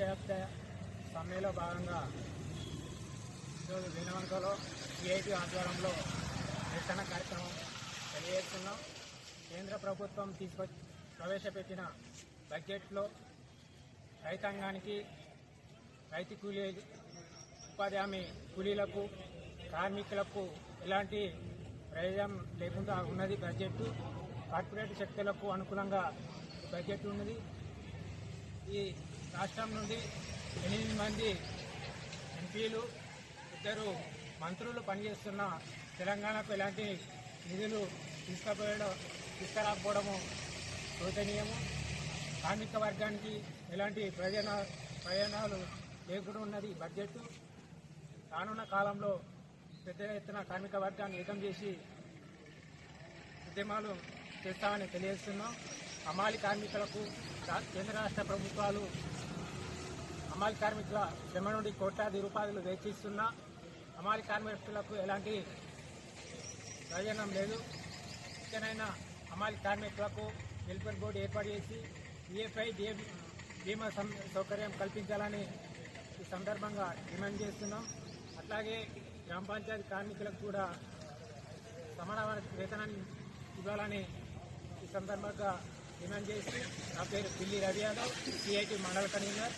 ఈరోజు సమ్మెలో భాగంగా ఈరోజు వినవంకలో సిఐటి ఆధ్వర్యంలో నిరసన కార్యక్రమం తెలియజేస్తున్నాం. కేంద్ర ప్రభుత్వం తీసుకొ ప్రవేశపెట్టిన బడ్జెట్లో రైతాంగానికి రైతు కూలీ ఉపాధి హామీ కూలీలకు కార్మికులకు ఎలాంటి ప్రయోజనం లేకుండా ఉన్నది బడ్జెట్ కార్పొరేట్ శక్తులకు అనుకూలంగా బడ్జెట్ ఉన్నది. ఈ రాష్ట్రం నుండి ఎనిమిది మంది ఎంపీలు ఇద్దరు మంత్రులు పనిచేస్తున్న తెలంగాణకు ఎలాంటి నిధులు తీసుకపోయడం తీసుకురాకపోవడము శోచనీయము. కార్మిక వర్గానికి ఎలాంటి ప్రయోజన ప్రయోజనాలు లేకుండా ఉన్నది బడ్జెట్ రానున్న కాలంలో పెద్ద ఎత్తున కార్మిక వర్గాన్ని ఏకం చేసి ఉద్యమాలు చేస్తామని తెలియజేస్తున్నాం. అమాలి కార్మికులకు కేంద్ర రాష్ట్ర ప్రభుత్వాలు అమాలి కార్మికుల శ్రమ నుండి కోట్లాది రూపాయలు వెచ్చిస్తున్నా అమాలి కార్మికులకు ఎలాంటి ప్రయోజనం లేదు. ఇకనైనా అమాలి కార్మికులకు వెల్ఫేర్ బోర్డు ఏర్పాటు చేసి ఈఎఫ్ఐ బీమా సౌకర్యం కల్పించాలని ఈ సందర్భంగా డిమాండ్ చేస్తున్నాం. అట్లాగే గ్రామ పంచాయతీ కార్మికులకు కూడా సమాన వేతనాన్ని ఇవ్వాలని ఈ సందర్భంగా డిమాండ్ చేసి నా పేరు పిల్లి రవి యాదవ్ సిఐటి మండల కన్వీనర్.